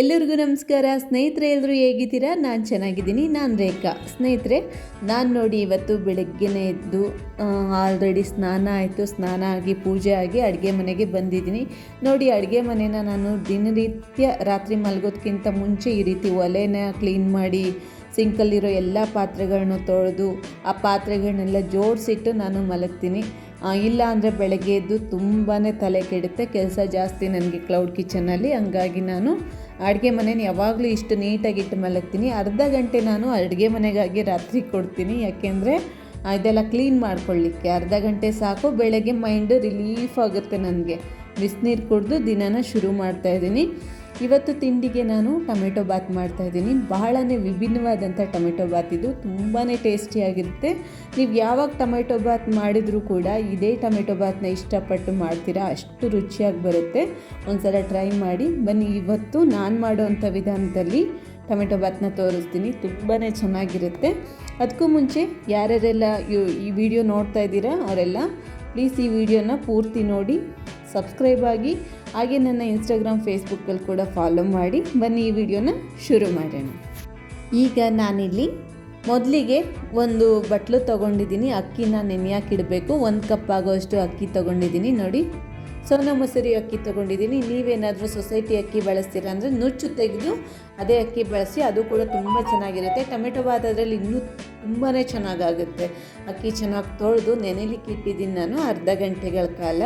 ಎಲ್ಲರಿಗೂ ನಮಸ್ಕಾರ. ಸ್ನೇಹಿತರೆ, ಎಲ್ಲರೂ ಹೇಗಿದ್ದೀರಾ? ನಾನು ಚೆನ್ನಾಗಿದ್ದೀನಿ. ನಾನು ರೇಖಾ. ಸ್ನೇಹಿತರೆ, ನಾನು ನೋಡಿ ಇವತ್ತು ಬೆಳಗ್ಗೆನೇ ಎದ್ದು ಆಲ್ರೆಡಿ ಸ್ನಾನ ಆಯಿತು. ಸ್ನಾನ ಆಗಿ ಪೂಜೆ ಆಗಿ ಅಡುಗೆ ಮನೆಗೆ ಬಂದಿದ್ದೀನಿ. ನೋಡಿ, ಅಡುಗೆ ಮನೆನ ನಾನು ದಿನನಿತ್ಯ ರಾತ್ರಿ ಮಲಗೋದಕ್ಕಿಂತ ಮುಂಚೆ ಈ ರೀತಿ ಒಲೆನ ಕ್ಲೀನ್ ಮಾಡಿ ಸಿಂಕಲ್ಲಿರೋ ಎಲ್ಲ ಪಾತ್ರೆಗಳನ್ನು ತೊಳೆದು, ಆ ಪಾತ್ರೆಗಳನ್ನೆಲ್ಲ ಜೋಡಿಸಿಟ್ಟು ನಾನು ಮಲಗ್ತೀನಿ. ಇಲ್ಲ ಅಂದರೆ ಬೆಳಗ್ಗೆ ಎದ್ದು ತುಂಬಾ ತಲೆ ಕೆಡುತ್ತೆ. ಕೆಲಸ ಜಾಸ್ತಿ ನನಗೆ ಕ್ಲೌಡ್ ಕಿಚನಲ್ಲಿ ಹಂಗಾಗಿ ನಾನು ಅಡುಗೆ ಮನೇನ ಯಾವಾಗಲೂ ಇಷ್ಟು ನೀಟಾಗಿಟ್ಟು ಮಲಗ್ತೀನಿ ಅರ್ಧ ಗಂಟೆ ನಾನು ಅಡುಗೆ ಮನೆಗಾಗಿ ರಾತ್ರಿ ಕೊಡ್ತೀನಿ. ಯಾಕೆಂದರೆ ಇದೆಲ್ಲ ಕ್ಲೀನ್ ಮಾಡ್ಕೊಳ್ಳಿಕ್ಕೆ. ಅರ್ಧ ಗಂಟೆ ಸಾಕು. ಬೆಳಗ್ಗೆ ಮೈಂಡು ರಿಲೀಫ್ ಆಗುತ್ತೆ ನನಗೆ. ಬಿಸಿನೀರು ಕುಡಿದು ದಿನನ ಶುರು ಮಾಡ್ತಾಯಿದ್ದೀನಿ ಇವತ್ತು ತಿಂಡಿಗೆ ನಾನು ಟೊಮೆಟೊ ಬಾತ್ ಮಾಡ್ತಾಯಿದ್ದೀನಿ ಬಹಳನೇ ವಿಭಿನ್ನವಾದಂಥ ಟೊಮೆಟೊ ಬಾತ್ ಇದು. ತುಂಬಾ ಟೇಸ್ಟಿಯಾಗಿರುತ್ತೆ ನೀವು ಯಾವಾಗ ಟೊಮೆಟೊ ಬಾತ್ ಮಾಡಿದರೂ ಕೂಡ ಇದೇ ಟೊಮೆಟೊ ಬಾತ್ನ ಇಷ್ಟಪಟ್ಟು ಮಾಡ್ತೀರಾ, ಅಷ್ಟು ರುಚಿಯಾಗಿ ಬರುತ್ತೆ. ಒಂದ್ಸಲ ಟ್ರೈ ಮಾಡಿ. ಬನ್ನಿ, ಇವತ್ತು ನಾನು ಮಾಡೋವಂಥ ವಿಧಾನದಲ್ಲಿ ಟೊಮೆಟೊ ಬಾತ್ನ ತೋರಿಸ್ತೀನಿ. ತುಂಬಾ ಚೆನ್ನಾಗಿರುತ್ತೆ. ಅದಕ್ಕೂ ಮುಂಚೆ ಯಾರ್ಯಾರೆಲ್ಲ ಈ ವಿಡಿಯೋ ನೋಡ್ತಾ ಇದ್ದೀರಾ ಅವರೆಲ್ಲ, ಪ್ಲೀಸ್ ಈ ವಿಡಿಯೋನ ಪೂರ್ತಿ ನೋಡಿ. ಸಬ್ಸ್ಕ್ರೈಬ್ ಆಗಿ ಹಾಗೆ ನನ್ನ ಇನ್ಸ್ಟಾಗ್ರಾಮ್ ಫೇಸ್ಬುಕ್ಕಲ್ಲಿ ಕೂಡ ಫಾಲೋ ಮಾಡಿ. ಬನ್ನಿ ಈ ವಿಡಿಯೋನ ಶುರು ಮಾಡೋಣ. ಈಗ ನಾನಿಲ್ಲಿ ಮೊದಲಿಗೆ ಒಂದು ಬಟ್ಲು ತೊಗೊಂಡಿದ್ದೀನಿ. ಅಕ್ಕಿನ ನೆನೆಯಾಕಿಡಬೇಕು ಒಂದು ಕಪ್ ಆಗೋಷ್ಟು ಅಕ್ಕಿ ತೊಗೊಂಡಿದ್ದೀನಿ ನೋಡಿ. ಸೋನಾ ಮೊಸರಿ ಅಕ್ಕಿ ತೊಗೊಂಡಿದ್ದೀನಿ. ನೀವೇನಾದರೂ ಸೊಸೈಟಿ ಅಕ್ಕಿ ಬಳಸ್ತೀರ ಅಂದರೆ ನುಚ್ಚು ತೆಗೆದು ಅದೇ ಅಕ್ಕಿ ಬಳಸಿ ಅದು ಕೂಡ ತುಂಬ ಚೆನ್ನಾಗಿರುತ್ತೆ. ಟೊಮೆಟೊ ಬಾತ್ ಅದರಲ್ಲಿ ಇನ್ನೂ ತುಂಬಾ ಚೆನ್ನಾಗಾಗುತ್ತೆ. ಅಕ್ಕಿ ಚೆನ್ನಾಗಿ ತೊಳೆದು ನೆನೆಲಿಕ್ಕೆ ಇಟ್ಟಿದ್ದೀನಿ ನಾನು ಅರ್ಧ ಗಂಟೆಗಳ ಕಾಲ.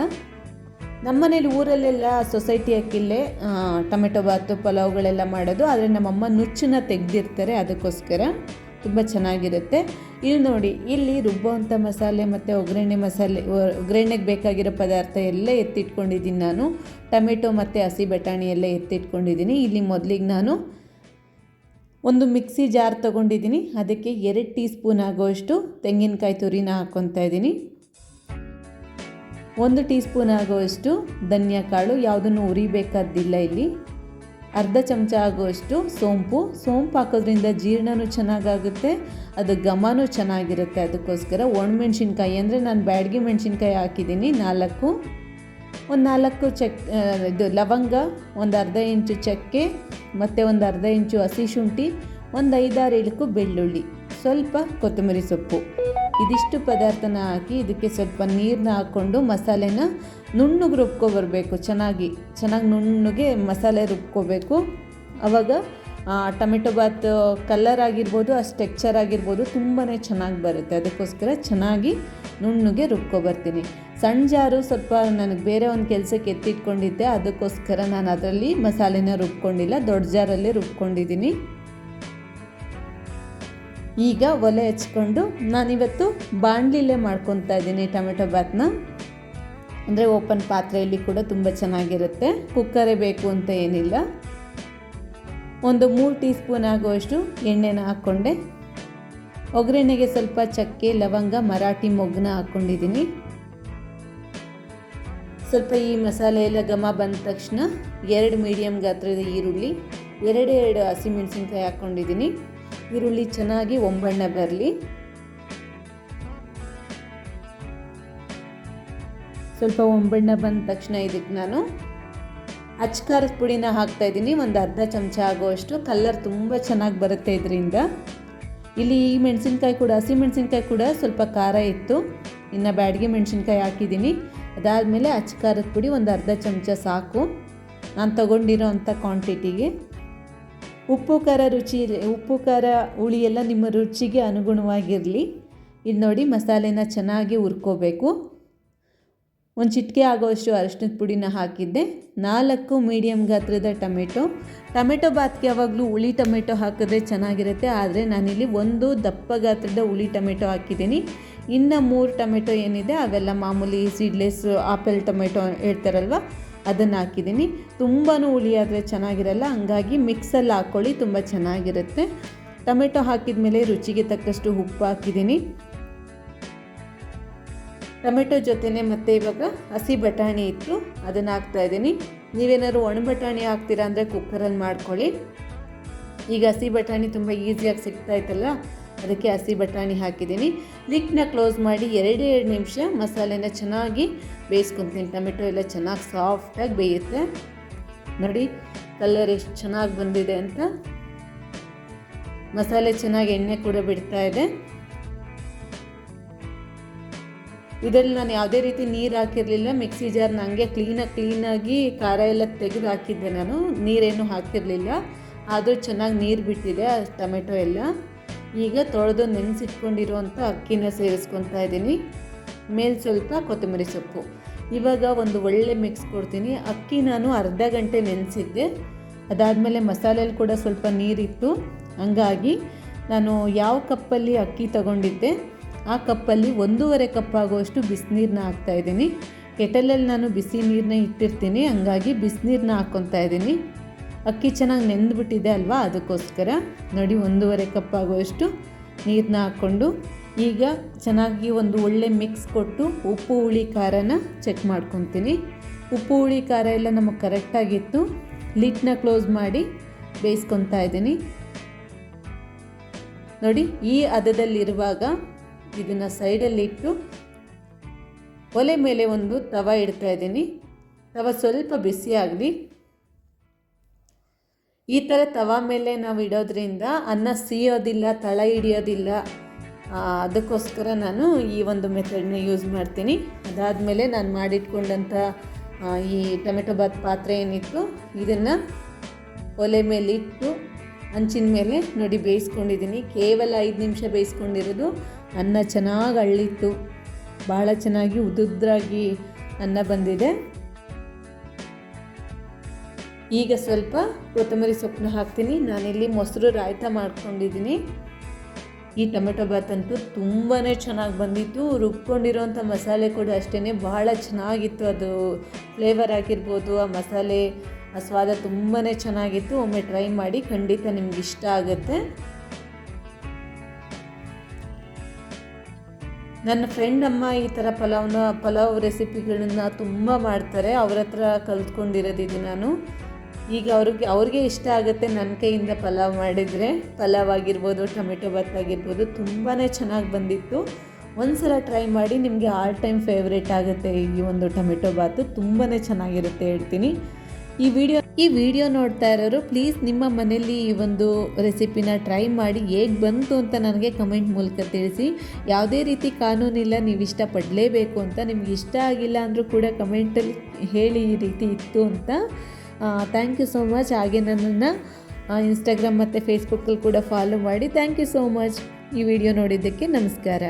ನಮ್ಮನೇಲಿ ಊರಲ್ಲೆಲ್ಲ ಸೊಸೈಟಿ ಅಕ್ಕಿಲ್ಲೇ ಆ, ಟೊಮೆಟೊ ಬಾತು ಪಲಾವ್ಗಳೆಲ್ಲ ಮಾಡೋದು. ಆದರೆ ನಮ್ಮಮ್ಮ ನುಚ್ಚನ್ನ ತೆಗೆದಿರ್ತಾರೆ ಅದಕ್ಕೋಸ್ಕರ ತುಂಬ ಚೆನ್ನಾಗಿರುತ್ತೆ. ಇಲ್ಲಿ ನೋಡಿ ಇಲ್ಲಿ ರುಬ್ಬುವಂಥ ಮಸಾಲೆ ಮತ್ತು ಒಗ್ಗರಣೆ ಮಸಾಲೆ ಒಗ್ಗರಣೆಗೆ ಬೇಕಾಗಿರೋ ಪದಾರ್ಥ ಎಲ್ಲ ಎತ್ತಿಟ್ಕೊಂಡಿದ್ದೀನಿ ನಾನು. ಟೊಮೆಟೊ ಮತ್ತು ಹಸಿ ಬಟಾಣಿ ಎಲ್ಲ ಎತ್ತಿಟ್ಕೊಂಡಿದ್ದೀನಿ. ಇಲ್ಲಿ ಮೊದಲಿಗೆ ನಾನು ಒಂದು ಮಿಕ್ಸಿ ಜಾರ್ ತೊಗೊಂಡಿದ್ದೀನಿ. ಅದಕ್ಕೆ ಎರಡು ಟೀ ಸ್ಪೂನ್ ಆಗೋಷ್ಟು ತೆಂಗಿನಕಾಯಿ ತುರಿನ ಹಾಕ್ಕೊತಾ ಇದ್ದೀನಿ. ಒಂದು ಟೀ ಸ್ಪೂನ್ ಆಗುವಷ್ಟು ಧನಿಯಾ ಕಾಳು, ಯಾವುದನ್ನು ಉರಿಬೇಕಾದ್ದಿಲ್ಲ ಇಲ್ಲಿ. ಅರ್ಧ ಚಮಚ ಆಗುವಷ್ಟು ಸೋಂಪು. ಸೋಂಪು ಹಾಕೋದ್ರಿಂದ ಜೀರ್ಣನೂ ಚೆನ್ನಾಗಾಗುತ್ತೆ, ಅದು ಘಮನೂ ಚೆನ್ನಾಗಿರುತ್ತೆ. ಅದಕ್ಕೋಸ್ಕರ ಒಣಮೆಣ್ಸಿನ್ಕಾಯಿ ಅಂದರೆ ನಾನು ಬ್ಯಾಡ್ಗೆ ಮೆಣಸಿನ್ಕಾಯಿ ಹಾಕಿದ್ದೀನಿ, ನಾಲ್ಕು. ಒಂದು ನಾಲ್ಕು ಚಕ್ ಇದು ಲವಂಗ, ಒಂದು ಅರ್ಧ ಇಂಚು ಚಕ್ಕೆ, ಮತ್ತು ಒಂದು ಅರ್ಧ ಇಂಚು ಹಸಿ ಶುಂಠಿ, ಒಂದು ಐದಾರು ಇಳಕು ಬೆಳ್ಳುಳ್ಳಿ. ಸ್ವಲ್ಪ ಕೊತ್ತಂಬರಿ ಸೊಪ್ಪು. ಇದಿಷ್ಟು ಪದಾರ್ಥನ ಹಾಕಿ ಇದಕ್ಕೆ ಸ್ವಲ್ಪ ನೀರನ್ನ ಹಾಕ್ಕೊಂಡು ಮಸಾಲೆನ ನುಣ್ಣಗೆ ರುಬ್ಕೊಬರ್ಬೇಕು ಚೆನ್ನಾಗಿ ಚೆನ್ನಾಗಿ ನುಣ್ಣಗೆ ಮಸಾಲೆ ರುಬ್ಕೋಬೇಕು. ಆವಾಗ ಟೊಮೆಟೊ ಬಾತ್ ಕಲರ್ ಆಗಿರ್ಬೋದು, ಅಷ್ಟು ಟೆಕ್ಚರ್ ಆಗಿರ್ಬೋದು ತುಂಬಾ ಚೆನ್ನಾಗಿ ಬರುತ್ತೆ. ಅದಕ್ಕೋಸ್ಕರ ಚೆನ್ನಾಗಿ ನುಣ್ಣಗೆ ರುಬ್ಕೊಬರ್ತೀನಿ ಸಣ್ಣ ಜಾರು ಸ್ವಲ್ಪ ನನಗೆ ಬೇರೆ ಒಂದು ಕೆಲಸಕ್ಕೆ ಎತ್ತಿಟ್ಕೊಂಡಿದ್ದೆ. ಅದಕ್ಕೋಸ್ಕರ ನಾನು ಅದರಲ್ಲಿ ಮಸಾಲೆನ ರುಬ್ಕೊಂಡಿಲ್ಲ. ದೊಡ್ಡ ಜಾರಲ್ಲೇ ರುಬ್ಕೊಂಡಿದ್ದೀನಿ. ಈಗ ಒಲೆ ಹಚ್ಕೊಂಡು ನಾನಿವತ್ತು ಬಾಣಲಿಲೇ ಮಾಡ್ಕೊತಾ ಇದ್ದೀನಿ ಟೊಮೆಟೊ ಬಾತ್ನ ಅಂದರೆ ಓಪನ್ ಪಾತ್ರೆಯಲ್ಲಿ ಕೂಡ ತುಂಬ ಚೆನ್ನಾಗಿರುತ್ತೆ. ಕುಕ್ಕರೇ ಬೇಕು ಅಂತ ಏನಿಲ್ಲ. ಒಂದು ಮೂರು ಟೀ ಸ್ಪೂನ್ ಆಗುವಷ್ಟು ಎಣ್ಣೆನ ಹಾಕ್ಕೊಂಡೆ. ಒಗ್ಗರಣೆಗೆ ಸ್ವಲ್ಪ ಚಕ್ಕೆ, ಲವಂಗ, ಮರಾಠಿ ಮೊಗ್ಗನ ಹಾಕ್ಕೊಂಡಿದ್ದೀನಿ. ಸ್ವಲ್ಪ ಈ ಮಸಾಲೆ ಎಲ್ಲ ಘಮ ಬಂದ ತಕ್ಷಣ ಎರಡು ಮೀಡಿಯಮ್ ಗಾತ್ರದ ಈರುಳ್ಳಿ ಎರಡೆರಡು ಎರಡು ಹಸಿಮೆಣಸಿನ್ಕಾಯಿ ಹಾಕ್ಕೊಂಡಿದ್ದೀನಿ. ಈರುಳ್ಳಿ ಚೆನ್ನಾಗಿ ಒಂಬಣ್ಣ ಬರಲಿ. ಸ್ವಲ್ಪ ಒಂಬಣ್ಣ ಬಂದ ತಕ್ಷಣ ಇದಕ್ಕೆ ನಾನು ಅಚ್ಕಾರದ ಪುಡಿನ ಹಾಕ್ತಾ ಇದ್ದೀನಿ. ಒಂದು ಅರ್ಧ ಚಮಚ ಆಗುವಷ್ಟು. ಕಲ್ಲರ್ ತುಂಬ ಚೆನ್ನಾಗಿ ಬರುತ್ತೆ ಇದರಿಂದ. ಇಲ್ಲಿ ಈ ಮೆಣಸಿನ್ಕಾಯಿ ಕೂಡ, ಹಸಿ ಮೆಣಸಿನ್ಕಾಯಿ ಕೂಡ ಸ್ವಲ್ಪ ಖಾರ ಇತ್ತು. ಇನ್ನು ಬ್ಯಾಡಿಗೆ ಮೆಣಸಿನ್ಕಾಯಿ ಹಾಕಿದ್ದೀನಿ. ಅದಾದಮೇಲೆ ಅಚ್ಕಾರದ ಪುಡಿ ಒಂದು ಅರ್ಧ ಚಮಚ ಸಾಕು. ನಾನು ತಗೊಂಡಿರೋ ಅಂಥ ಕ್ವಾಂಟಿಟಿಗೆ ಉಪ್ಪು, ಖಾರ ರುಚಿ ಉಪ್ಪು, ಖಾರ, ಹುಳಿ ಎಲ್ಲ ನಿಮ್ಮ ರುಚಿಗೆ ಅನುಗುಣವಾಗಿರಲಿ. ಇಲ್ಲಿ ನೋಡಿ ಮಸಾಲೆನ ಚೆನ್ನಾಗಿ ಹುರ್ಕೋಬೇಕು. ಒಂದು ಚಿಟಿಕೆ ಆಗೋಷ್ಟು ಅರಿಶಿನದ ಪುಡಿನ ಹಾಕಿದ್ದೆ. ನಾಲ್ಕು ಮೀಡಿಯಮ್ ಗಾತ್ರದ ಟೊಮೆಟೊ. ಟೊಮೆಟೊ ಬಾತ್ಗೆ ಯಾವಾಗಲೂ ಹುಳಿ ಟೊಮೆಟೊ ಹಾಕಿದ್ರೆ ಚೆನ್ನಾಗಿರುತ್ತೆ. ಆದರೆ ನಾನಿಲ್ಲಿ ಒಂದು ದಪ್ಪ ಗಾತ್ರದ ಹುಳಿ ಟೊಮೆಟೊ ಹಾಕಿದ್ದೀನಿ. ಇನ್ನು ಮೂರು ಟೊಮೆಟೊ ಏನಿದೆ ಅವೆಲ್ಲ ಮಾಮೂಲಿ ಸೀಡ್ಲೆಸ್ ಆಪಲ್ ಟೊಮೆಟೊ ಹೇಳ್ತಾರಲ್ವ? ಅದನ್ನು ಹಾಕಿದ್ದೀನಿ ತುಂಬಾ ಹುಳಿ ಆದರೆ ಚೆನ್ನಾಗಿರಲ್ಲ, ಹಂಗಾಗಿ ಮಿಕ್ಸಲ್ಲಿ ಹಾಕ್ಕೊಳ್ಳಿ ತುಂಬ ಚೆನ್ನಾಗಿರುತ್ತೆ. ಟೊಮೆಟೊ ಹಾಕಿದ ಮೇಲೆ ರುಚಿಗೆ ತಕ್ಕಷ್ಟು ಉಪ್ಪು ಹಾಕಿದ್ದೀನಿ. ಟೊಮೆಟೊ ಜೊತೆನೆ ಮತ್ತೆ ಇವಾಗ ಹಸಿ ಬಟಾಣಿ ಇತ್ತು, ಅದನ್ನು ಹಾಕ್ತಾ ಇದ್ದೀನಿ. ನೀವೇನಾದ್ರು ಒಣ ಬಟಾಣಿ ಹಾಕ್ತೀರಾ ಅಂದರೆ ಕುಕ್ಕರಲ್ಲಿ ಮಾಡ್ಕೊಳ್ಳಿ. ಈಗ ಹಸಿ ಬಟಾಣಿ ತುಂಬ ಈಸಿಯಾಗಿ ಸಿಗ್ತಾ ಇತ್ತಲ್ಲ, ಅದಕ್ಕೆ ಹಸಿ ಬಟಾಣಿ ಹಾಕಿದ್ದೀನಿ. ಲಿಕ್ನ ಕ್ಲೋಸ್ ಮಾಡಿ ಎರಡೇ ಎರಡು ನಿಮಿಷ ಮಸಾಲೆನ ಚೆನ್ನಾಗಿ ಬೇಯಿಸ್ಕೊತೀನಿ ಟೊಮೆಟೊ ಎಲ್ಲ ಚೆನ್ನಾಗಿ ಸಾಫ್ಟಾಗಿ ಬೇಯುತ್ತೆ. ನೋಡಿ ಕಲರ್ ಎಷ್ಟು ಚೆನ್ನಾಗಿ ಬಂದಿದೆ ಅಂತ. ಮಸಾಲೆ ಚೆನ್ನಾಗಿ ಎಣ್ಣೆ ಕೂಡ ಬಿಡ್ತಾ ಇದೆ. ಇದರಲ್ಲಿ ನಾನು ಯಾವುದೇ ರೀತಿ ನೀರು ಹಾಕಿರಲಿಲ್ಲ. ಮಿಕ್ಸಿ ಜಾರ್ನ ಹಂಗೆ ಕ್ಲೀನಾಗಿ ಕ್ಲೀನಾಗಿ ಖಾರ ಎಲ್ಲ ತೆಗೆದು ಹಾಕಿದ್ದೆ ನಾನು. ನೀರೇನು ಹಾಕಿರಲಿಲ್ಲ. ಆದರೂ ಚೆನ್ನಾಗಿ ನೀರು ಬಿಟ್ಟಿದೆ ಟೊಮೆಟೊ ಎಲ್ಲ. ಈಗ ತೊಳೆದು ನೆನೆಸಿಟ್ಕೊಂಡಿರುವಂಥ ಅಕ್ಕಿನ ಸೇರಿಸ್ಕೊತಾ ಇದ್ದೀನಿ. ಮೇಲೆ ಸ್ವಲ್ಪ ಕೊತ್ತಂಬರಿ ಸೊಪ್ಪು. ಇವಾಗ ಒಂದು ಒಳ್ಳೆ ಮಿಕ್ಸ್ ಕೊಡ್ತೀನಿ. ಅಕ್ಕಿ ನಾನು ಅರ್ಧ ಗಂಟೆ ನೆನೆಸಿದ್ದೆ. ಅದಾದಮೇಲೆ ಮಸಾಲೆಯಲ್ಲಿ ಕೂಡ ಸ್ವಲ್ಪ ನೀರಿತ್ತು. ಹಂಗಾಗಿ ನಾನು ಯಾವ ಕಪ್ಪಲ್ಲಿ ಅಕ್ಕಿ ತಗೊಂಡಿದ್ದೆ, ಆ ಕಪ್ಪಲ್ಲಿ ಒಂದೂವರೆ ಕಪ್ ಆಗುವಷ್ಟು ಬಿಸಿನೀರನ್ನ ಹಾಕ್ತಾಯಿದ್ದೀನಿ ಕೆಟಲಲ್ಲಿ ನಾನು ಬಿಸಿ ನೀರನ್ನ ಇಟ್ಟಿರ್ತೀನಿ. ಹಂಗಾಗಿ ಬಿಸಿನೀರನ್ನ ಹಾಕ್ಕೊತಾ ಇದ್ದೀನಿ. ಅಕ್ಕಿ ಚೆನ್ನಾಗಿ ನೆನೆದ್ಬಿಟ್ಟಿದೆ ಅಲ್ವಾ? ಅದಕ್ಕೋಸ್ಕರ ನೋಡಿ, ಒಂದೂವರೆ ಕಪ್ ಆಗುವಷ್ಟು ನೀರನ್ನ ಹಾಕ್ಕೊಂಡು ಈಗ ಚೆನ್ನಾಗಿ ಒಂದು ಒಳ್ಳೆ ಮಿಕ್ಸ್ ಕೊಟ್ಟು ಉಪ್ಪು, ಹುಳಿ, ಖಾರನ ಚೆಕ್ ಮಾಡ್ಕೊತೀನಿ. ಉಪ್ಪು, ಹುಳಿ, ಖಾರ ಎಲ್ಲ ನಮಗೆ ಕರೆಕ್ಟಾಗಿತ್ತು ಲಿಟ್ನ ಕ್ಲೋಸ್ ಮಾಡಿ ಬೇಯಿಸ್ಕೊತಾ ಇದ್ದೀನಿ. ನೋಡಿ, ಈ ಹದದಲ್ಲಿರುವಾಗ ಇದನ್ನು ಸೈಡಲ್ಲಿಟ್ಟು ಒಲೆ ಮೇಲೆ ಒಂದು ತವ ಇಡ್ತಾ ಇದ್ದೀನಿ. ತವ ಸ್ವಲ್ಪ ಬಿಸಿ ಆಗಲಿ. ಈ ಥರ ತವ ಮೇಲೆ ನಾವು ಇಡೋದ್ರಿಂದ ಅನ್ನ ಸಿಯೋದಿಲ್ಲ, ತಳ ಹಿಡಿಯೋದಿಲ್ಲ. ಅದಕ್ಕೋಸ್ಕರ ನಾನು ಈ ಒಂದು ಮೆಥಡ್ನ ಯೂಸ್ ಮಾಡ್ತೀನಿ. ಅದಾದಮೇಲೆ ನಾನು ಮಾಡಿಟ್ಕೊಂಡಂಥ ಈ ಟೊಮೆಟೊ ಬಾತ್ ಪಾತ್ರೆ ಏನಿತ್ತು ಇದನ್ನು ಒಲೆ ಮೇಲೆ ಇಟ್ಟು ಹಂಚಿನ ಮೇಲೆ ನೋಡಿ ಬೇಯಿಸ್ಕೊಂಡಿದ್ದೀನಿ. ಕೇವಲ ಐದು ನಿಮಿಷ ಬೇಯಿಸ್ಕೊಂಡಿರೋದು ಅನ್ನ ಚೆನ್ನಾಗಿ ಅಳ್ಳಿತ್ತು. ಭಾಳ ಚೆನ್ನಾಗಿ ಉದುದ್ರಾಗಿ ಅನ್ನ ಬಂದಿದೆ. ಈಗ ಸ್ವಲ್ಪ ಕೊತ್ತಂಬರಿ ಸೊಪ್ಪನ್ನ ಹಾಕ್ತೀನಿ. ನಾನಿಲ್ಲಿ ಮೊಸರು ರಾಯ್ತ ಮಾಡ್ಕೊಂಡಿದ್ದೀನಿ. ಈ ಟೊಮೆಟೊ ಬಾತ್ ಅಂತೂ ತುಂಬಾ ಚೆನ್ನಾಗಿ ಬಂದಿತ್ತು. ರುಬ್ಕೊಂಡಿರೋಂಥ ಮಸಾಲೆ ಕೂಡ ಅಷ್ಟೇ ಭಾಳ ಚೆನ್ನಾಗಿತ್ತು. ಅದು ಫ್ಲೇವರ್ ಆಗಿರ್ಬೋದು, ಆ ಮಸಾಲೆ, ಆ ಸ್ವಾದ ತುಂಬಾ ಚೆನ್ನಾಗಿತ್ತು. ಒಮ್ಮೆ ಟ್ರೈ ಮಾಡಿ, ಖಂಡಿತ ನಿಮ್ಗೆ ಇಷ್ಟ ಆಗುತ್ತೆ. ನನ್ನ ಫ್ರೆಂಡ್ ಅಮ್ಮ ಈ ಥರ ಪಲಾವ್ನ, ಪಲಾವ್ ರೆಸಿಪಿಗಳನ್ನ ತುಂಬ ಮಾಡ್ತಾರೆ. ಅವ್ರ ಹತ್ರ ಕಲ್ತ್ಕೊಂಡಿರೋದಿದ್ದೀನಿ ನಾನು. ಈಗ ಅವ್ರಿಗೆ ಅವ್ರಿಗೆ ಇಷ್ಟ ಆಗುತ್ತೆ ನನ್ನ ಕೈಯಿಂದ ಪಲಾವ್ ಮಾಡಿದರೆ. ಪಲಾವ್ ಆಗಿರ್ಬೋದು ಟೊಮೆಟೊ ಬಾತ್ ಆಗಿರ್ಬೋದು ತುಂಬಾ ಚೆನ್ನಾಗಿ ಬಂದಿತ್ತು. ಒಂದು ಸಲ ಟ್ರೈ ಮಾಡಿ ನಿಮಗೆ ಆಲ್ ಟೈಮ್ ಫೇವ್ರೇಟ್ ಆಗುತ್ತೆ ಈ ಒಂದು ಟೊಮೆಟೊ ಬಾತು ತುಂಬಾ ಚೆನ್ನಾಗಿರುತ್ತೆ ಹೇಳ್ತೀನಿ. ಈ ವಿಡಿಯೋ ಈ ವಿಡಿಯೋ ನೋಡ್ತಾ ಇರೋರು, ಪ್ಲೀಸ್ ನಿಮ್ಮ ಮನೆಯಲ್ಲಿ ಈ ಒಂದು ರೆಸಿಪಿನ ಟ್ರೈ ಮಾಡಿ. ಹೇಗೆ ಬಂತು ಅಂತ ನನಗೆ ಕಮೆಂಟ್ ಮೂಲಕ ತಿಳಿಸಿ. ಯಾವುದೇ ರೀತಿ ಕಾನೂನಿಲ್ಲ ನೀವು ಇಷ್ಟಪಡಲೇಬೇಕು ಅಂತ. ನಿಮ್ಗೆ ಇಷ್ಟ ಆಗಿಲ್ಲ ಅಂದರೂ ಕೂಡ ಕಮೆಂಟಲ್ಲಿ ಹೇಳಿ ಈ ರೀತಿ ಇತ್ತು ಅಂತ. ಥ್ಯಾಂಕ್ ಯು ಸೋ ಮಚ್ ಹಾಗೆ ನನ್ನನ್ನು ಇನ್ಸ್ಟಾಗ್ರಾಮ್ ಮತ್ತು ಫೇಸ್ಬುಕ್ಕಲ್ಲಿ ಕೂಡ ಫಾಲೋ ಮಾಡಿ. ಥ್ಯಾಂಕ್ ಯು ಸೋ ಮಚ್ ಈ ವಿಡಿಯೋ ನೋಡಿದ್ದಕ್ಕೆ ನಮಸ್ಕಾರ.